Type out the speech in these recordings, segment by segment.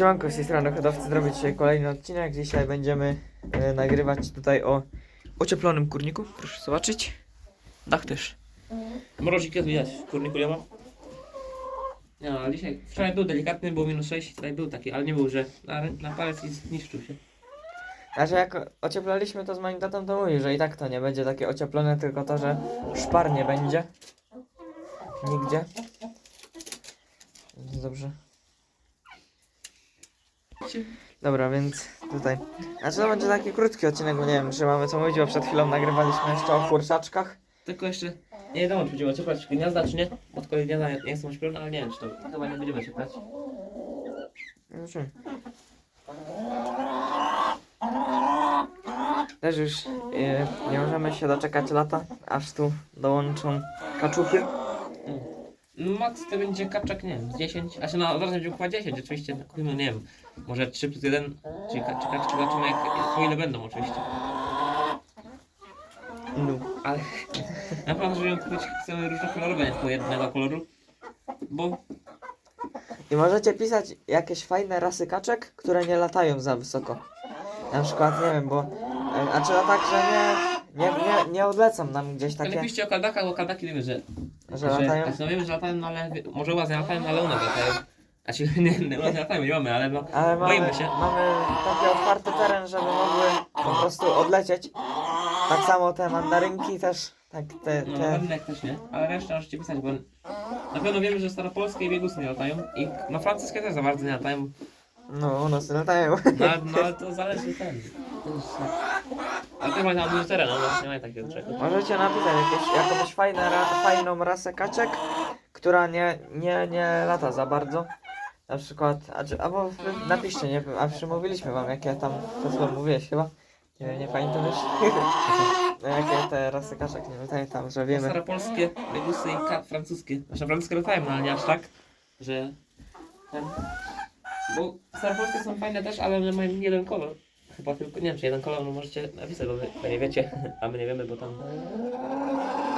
Siemanko, z tej strony hodowcy zrobić dzisiaj kolejny odcinek. Dzisiaj będziemy e, nagrywać tutaj o ocieplonym kurniku. Proszę zobaczyć. Dach też. Mrozik jest widać, w kurniku nie ma. Nie no, ale dzisiaj, wczoraj był delikatny, było minus 6, tutaj był taki, ale nie był, że na, na palec i zniszczył się. Znaczy jak ocieplaliśmy to z moim tatą, to mówił, że i tak to nie będzie takie ocieplone, tylko to, że szpar nie będzie. Nigdzie. Więc Dobra, więc tutaj. Znaczy to będzie taki krótki odcinek, bo nie wiem, czy mamy co mówić, bo przed chwilą nagrywaliśmy jeszcze o kurczaczkach. Tylko jeszcze nie wiadomo, czy będziemy ocieplać gniazda, czy nie. Bo tylko gniazda nie są oświetlone, ale nie wiem, czy to chyba nie będziemy ocieplać. Zobaczymy. Też już e, nie możemy się doczekać lata, aż tu dołączą kaczuchy. No max to będzie kaczek, nie wiem, z 10, a się na od razu będzie chyba 10, oczywiście, no, kupimy, nie wiem, może 3 plus 1, czyli ka- czy kaczki zobaczymy jak, po ile będą oczywiście. No. Ale na pewno, żeby ją kupić, chcemy różnokolorowe, nie tylko jednego koloru, bo I możecie pisać jakieś fajne rasy kaczek, które nie latają za wysoko. Na przykład, nie wiem, bo... e, A czy tak, że nie, nie, nie, nie odlecą nam gdzieś Ale takie, piszcie o kaldakach, bo kaldaki wiemy, że... że latają? Znaczy, no wiemy, że latają, no ale może nie latają, ale nas latają. Znaczy, nie, nie, latają, nie mamy, ale no... Ale mamy, Boimy się. mamy taki otwarty teren, żeby mogły po prostu odlecieć. Tak samo te mandarynki też, tak te, No, te też nie, ale resztę możecie pisać, bo... Na pewno wiemy, że staropolskie i biegusy nie latają i no francuskie też za bardzo nie latają, no u nas latają. no, ale- no ale to zależy ten. Ale to mają dużo terenu, no nie ma takiego czegoś. Możecie napisać jakieś, jakąś fajne, ra, fajną rasę kaczek, która nie, nie, nie lata za bardzo. Na przykład, a, czy- albo wy napiszcie, nie wiem, a przymówiliśmy wam, jakie tam, to co mówiłeś chyba. Nie, nie pamiętam już. No, jakie te rasy kaczek, nie pamiętam, że wiemy. Staropolskie, biegusy i ka- francuskie. Znaczy francuskie latają, no ale nie aż tak, że... Ten... Bo staropolskie są fajne też, ale one mają jeden kolor. Chyba tylko, nie wiem czy jeden kolor, no możecie napisać, bo wy nie wiecie, a my nie wiemy, bo tam...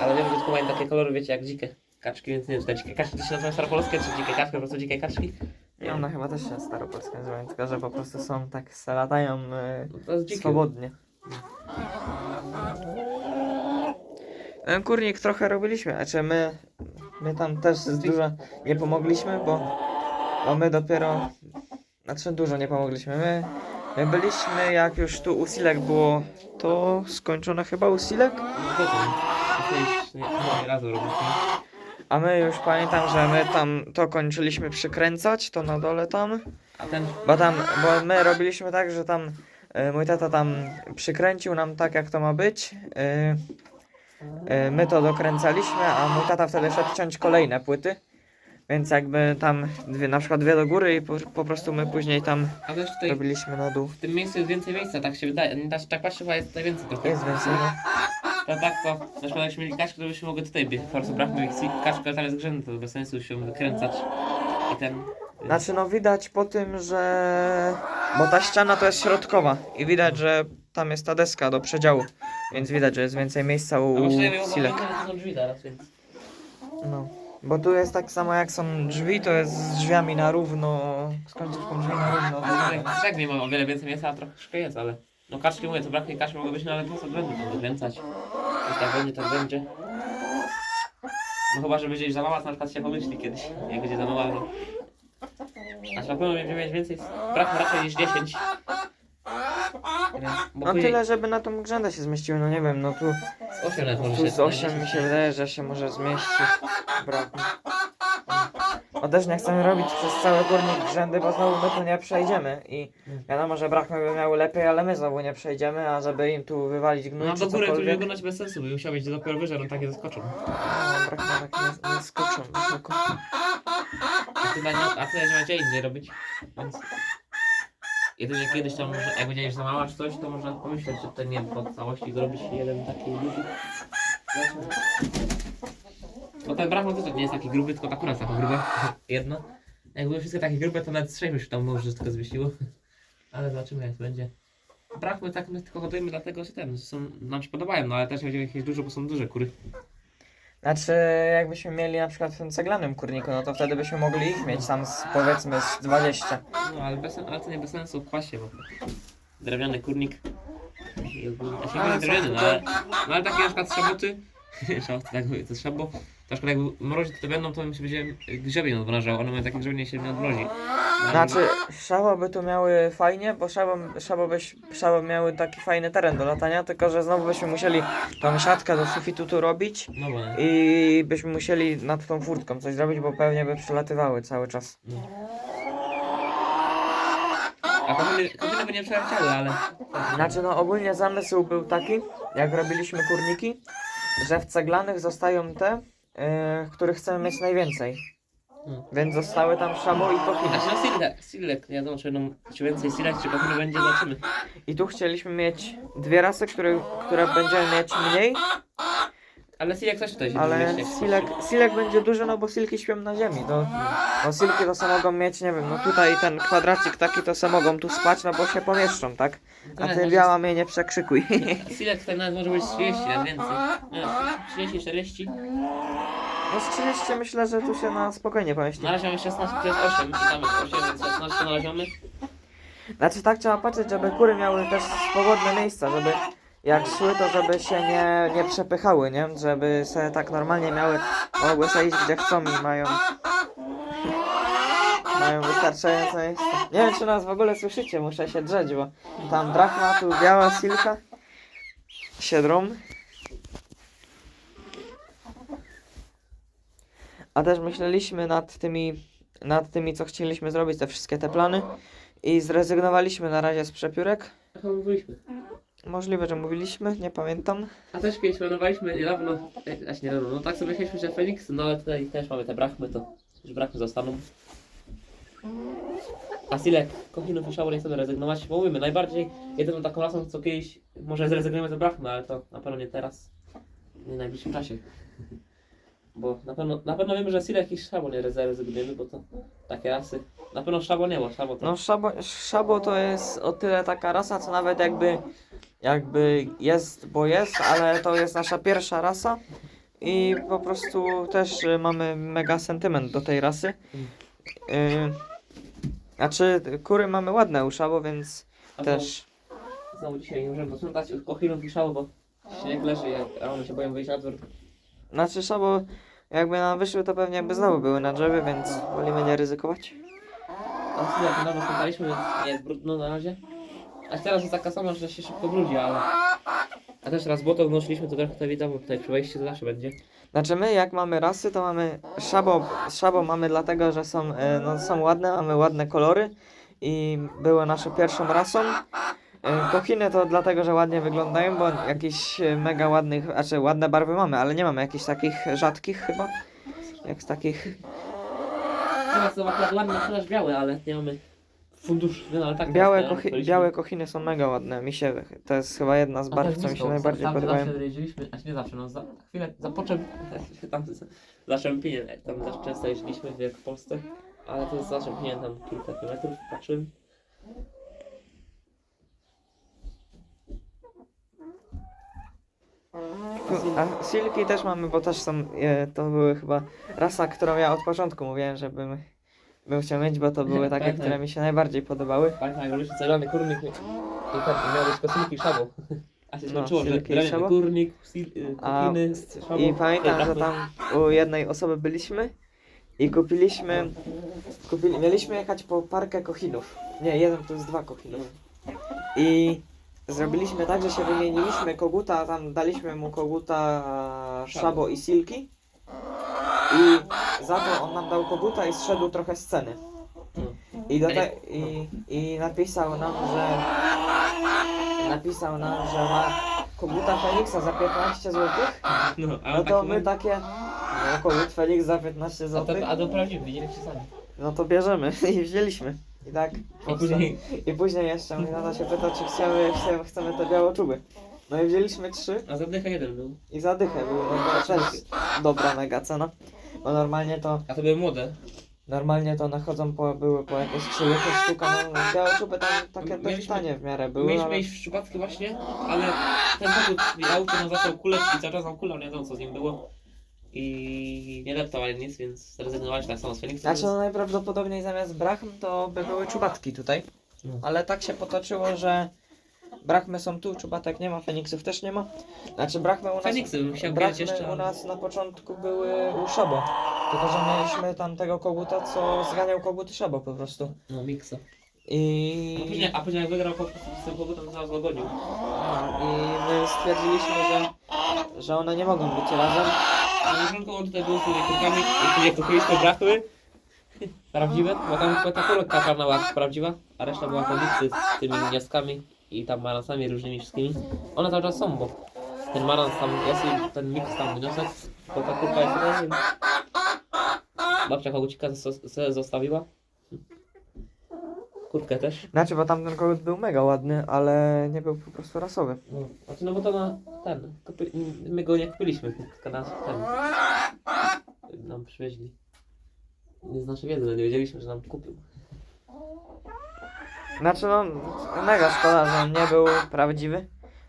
Ale wiemy, że tylko mają takie kolory, wiecie, jak dzikie kaczki, więc nie wiem, czy te dzikie kaczki to się nazywają staropolskie, czy dzikie kaczki, po prostu dzikie kaczki. I one chyba też się staropolskie nazywają, tylko że po prostu są tak, se latają e, No swobodnie. Ten kurnik trochę robiliśmy, a czy my, my tam też dużo nie pomogliśmy, bo, bo my dopiero, znaczy dużo nie pomogliśmy. My, my byliśmy, jak już tu usilek było, to skończone chyba usilek, a my już pamiętam, że my tam to kończyliśmy przykręcać, to na dole tam. A ten... Bo tam, bo my robiliśmy tak, że tam e, mój tata tam przykręcił nam tak, jak to ma być. E, e, my to dokręcaliśmy, a mój tata wtedy szedł ciąć kolejne płyty. Więc jakby tam dwie, na przykład dwie do góry i po, po prostu my później tam A też tutaj robiliśmy na dół. w tym miejscu jest więcej miejsca, tak się wydaje. Nie Tak, tak patrzę, chyba jest tutaj więcej trochę. Jest więcej. No. To tak to, na przykład jakbyśmy mieli kaczkę, to byśmy mogli tutaj biegać. Po prostu ich kaczka, tam jest grzędy, to bez sensu się wykręcać. I ten... Znaczy no widać po tym, że... Bo ta ściana to jest środkowa i widać, że tam jest ta deska do przedziału. Więc widać, że jest więcej miejsca u A właściwie my Silek. to są drzwi teraz, więc... No. Bo tu jest tak samo jak są drzwi, to jest z drzwiami na równo, z końcówką drzwi na równo. No tak, tak nie ma o wiele więcej miejsca, a troszkę jest, ale... No kaczki mówię, to braknie kaczki mogą być, no ale po co będę to wykręcać? Jeśli tak będzie, tak będzie. No chyba, że będzie już za mała, to na przykład się pomyśli kiedyś, jak będzie za mała, no. A na pewno będziemy mieć więcej, brak raczej niż 10. Bo No później tyle, żeby na tą grzędę się zmieściły, no nie wiem, no tu, Z 8 nawet może tu się z 8 mi się wydaje, że się może zmieścić. Brak. Bo też nie chcemy robić przez cały górnik grzędy, bo znowu my tu nie przejdziemy i wiadomo, że brachmy by miały lepiej, ale my znowu nie przejdziemy, a żeby im tu wywalić gnój No czy do góry tu cokolwiek, wyglądać bez sensu, by musiał być dopiero wyżej, no takie zaskoczą. no, brachmy tak nie, nie skoczą. A tyle, nie, a tyle nie macie indziej robić, więc... Jedynie kiedyś tam, może, jak będzie już za mała czy coś, to można pomyśleć, że to nie wiem, po całości zrobić jeden taki długi. Bo ten brachman też nie jest taki gruby, tylko ta kura jest taka gruba. Jedno. Jak były wszystkie takie grube, to nawet sześć by się tam może wszystko zmieściło. Ale zobaczymy jak będzie. Brachmy tak my tylko hodujemy dlatego, że ten, że są, nam się podobają, no ale też nie będziemy jeść dużo, bo są duże kury. Znaczy, jakbyśmy mieli na przykład w tym ceglanym kurniku, no to wtedy byśmy mogli ich mieć tam z, powiedzmy z 20. No ale, bez, ale to nie bez sensu w pasie, bo drewniany kurnik. Ogólnie, znaczy Ale nie drewniany, no ale, no ale takie na przykład szaboty, szaboty tak mówię, to szabo, to na przykład jakby mrozić to będą, to mi się będzie grzebień odmrażał, one mają takie grzebienie się nie odmrozi. No, Znaczy, szabo by tu miały fajnie, bo szabo, szabo, byś, szabo miały taki fajny teren do latania, tylko że znowu byśmy musieli tą siatkę do sufitu tu robić No bo nie. i byśmy musieli nad tą furtką coś zrobić, bo pewnie by przelatywały cały czas. A kochany, kochany by nie przeleciały, ale... Znaczy, no ogólnie zamysł był taki, jak robiliśmy kurniki, że w ceglanych zostają te, yy, których chcemy mieć najwięcej. Hmm. Więc zostały tam szamo i kochiny. Znaczy no silek, silek, nie wiadomo czy będą, czy więcej silek, czy kochany będzie, zobaczymy. I tu chcieliśmy mieć dwie rasy, które, które będziemy mieć mniej, Ale silek też tutaj się ale mieści. silek, silek będzie duży, no bo silki śpią na ziemi. To, no silki to se mogą mieć, nie wiem, no tutaj ten kwadracik taki to se mogą tu spać, no bo się pomieszczą, tak? A ty biała mnie nie przekrzykuj. Silek tutaj nawet może być 30, nawet więcej. Nie, 30, 40. No z 30 myślę, że tu się na spokojnie pomieści. Na razie mamy 16, to jest 8 i tam jest 8, więc 16 na razie mamy. Znaczy tak trzeba patrzeć, żeby kury miały też swobodne miejsca, żeby jak szły, to żeby się nie, nie przepychały, nie? Żeby sobie tak normalnie miały, mogły sobie iść gdzie chcą i mają mają wystarczająco miejsca. Nie wiem, czy nas w ogóle słyszycie, muszę się drzeć, bo tam drachma, tu biała silka się drą. A też myśleliśmy nad tymi, nad tymi, co chcieliśmy zrobić, te wszystkie te plany i zrezygnowaliśmy na razie z przepiórek. Mówiliśmy. Możliwe, że mówiliśmy, nie pamiętam. A też kiedyś planowaliśmy niedawno, e, znaczy niedawno, no tak sobie myśleliśmy, że Feniks, no ale tutaj też mamy te brachmy, to już brachmy zostaną. A Silek, Kochinów i nie chcemy rezygnować, bo mówimy, najbardziej jedyną taką rasą, co kiedyś może zrezygnujemy to brachmy, ale to na pewno nie teraz, nie w najbliższym czasie. Bo na pewno, na pewno wiemy, że Silek i Szabo nie zrezygnujemy, bo to takie rasy. Na pewno Szabo nie ma, Szabo to... No szabo, szabo to jest o tyle taka rasa, co nawet jakby jakby jest, bo jest, ale to jest nasza pierwsza rasa i po prostu też y, mamy mega sentyment do tej rasy. Yy, znaczy kury mamy ładne u szabo, więc A też Znowu, dzisiaj nie możemy posprzątać Kochinów i Szabo, bo śnieg leży, jak one się boją wyjść na dwór. Znaczy szabo jakby nam wyszły to pewnie by znowu były na drzewie, więc wolimy nie ryzykować. A Silek niedawno sprzątaliśmy, więc nie jest brudno na razie. A teraz jest taka sama, że się szybko brudzi, ale... A też raz błoto wnosiliśmy, to trochę to widać, bo tutaj przy wejściu to zawsze będzie. Znaczy my jak mamy rasy, to mamy szabo, szabo mamy dlatego, że są, e, no, są ładne, mamy ładne kolory i były naszą pierwszą rasą. E, Kochiny to dlatego, że ładnie wyglądają, bo jakichś e, mega ładnych, znaczy ładne barwy mamy, ale nie mamy jakichś takich rzadkich chyba. Jak z takich. Teraz to akurat ładne, chociaż białe, ale nie mamy fundusz, no ale tak. Białe, kochi- białe kochiny są mega ładne. Mi się, to jest chyba jedna z A barw, też co mi się najbardziej tam podobają. Zawsze jeździliśmy, znaczy nie zawsze, no za chwilę, za poczem, tam za Czempiniem, tam też często jeździliśmy w Wielkopolsce, ale to jest za Czempiniem tam kilka kilometrów, patrzyłem. A silki też mamy, bo też są, e, to były chyba rasa, którą ja od początku mówiłem, że bym, chciał mieć, bo to były takie, które mi się najbardziej podobały. Pamiętam, jak robiliśmy kurnik i tak miał być kosilki i szabo. A się No, skończyło, że silki i kurnik, sil, y, A, kokiny. I pamiętam, że tam u jednej osoby byliśmy i kupiliśmy, kupili, mieliśmy jechać po parkę kochinów. Nie, jeden plus dwa kochinów. I zrobiliśmy tak, że się wymieniliśmy koguta, tam daliśmy mu koguta szabo i silki. I za to on nam dał koguta i zszedł trochę z ceny. I, do te, i, I napisał nam, że napisał nam, że ma koguta Feniksa za 15 zł. No, a No to taki my takie, no kogut Felix za 15 A zł, to, a to prawdziwy, widzieliście sami. no to bierzemy i wzięliśmy. I tak, I później i później jeszcze mnie Nata się pyta, czy chcemy, chcemy, chcemy te białoczuby. No i wzięliśmy trzy A zadycha jeden był. i za dychę było, no to też dobra mega cena. Bo normalnie to, A to były młode. normalnie to nachodzą po, były po jakieś 3 zł sztuka, no białoczuby tam takie dość Mieliśmy- tanie w miarę były, Mieliśmy ale... iść w przypadki właśnie, ale ten kogut auto nam zaczął kuleć i cały czas nam kulał, nie wiadomo co z nim było. I nie adaptowali nic, więc zrezygnowali tak samo z Feniksem. Znaczy no najprawdopodobniej zamiast brachm to by były czubatki tutaj. No. Ale tak się potoczyło, że brachmy są tu, czubatek nie ma, feniksów też nie ma. Znaczy brachmy u nas, Feniksy bym chciał brachmy jeszcze, u ale- nas na początku były u Szobo. Tylko, że mieliśmy tam tego koguta, co zganiał koguty Szobo po prostu. No, miksa. A I, później, a później jak wygrał po prostu z tym kogutem, to zaraz go gonił. no, i my stwierdziliśmy, że, że one nie mogą być razem. Na początku on tutaj był z tymi kurkami, i później kupiliśmy brachły. Prawdziwe, bo tam tylko ta kurka czarna była prawdziwa, a reszta była to miksy z tymi gniazdkami i tam maransami różnymi wszystkimi. One cały czas są, bo ten marans tam jest ten miks tam wniosek, bo ta kurka jest więc Babcia kogucika zostawiła. Kurkę też. Znaczy, bo tamten kogut był mega ładny, ale nie był po prostu rasowy. No, znaczy, no bo to na ten, my go nie kupiliśmy, tylko nas ten, nam przywieźli. Nie z naszej wiedzy, no nie wiedzieliśmy, że nam kupił. Znaczy no, mega szkoda, że on nie był prawdziwy.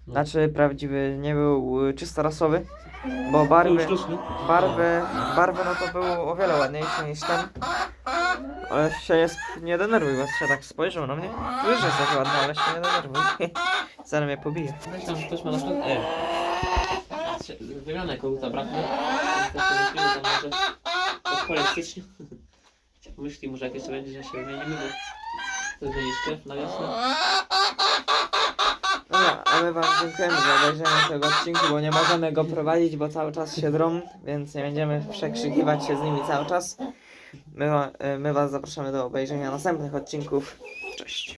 No. Znaczy prawdziwy, nie był y, czysto rasowy, bo barwy, sztuczny. barwy, barwy no to był o wiele ładniejszy niż ten. Ale się sp- nie denerwuj, bo się tak spojrzał na mnie. Wiesz, że jest taki ładny, ale się nie denerwuj. Zaraz mnie pobije. Weź tam ktoś ma na przykład, e, wymianę koguta koniec stycznia. Myśli może jak jeszcze będzie, że się wymienimy, bo to zmienić krew na wiosnę. Dobra, a my wam dziękujemy za obejrzenie tego odcinku, bo nie możemy go prowadzić, bo cały czas się drą, więc nie będziemy przekrzykiwać się z nimi cały czas. My, y, my was zapraszamy do obejrzenia następnych odcinków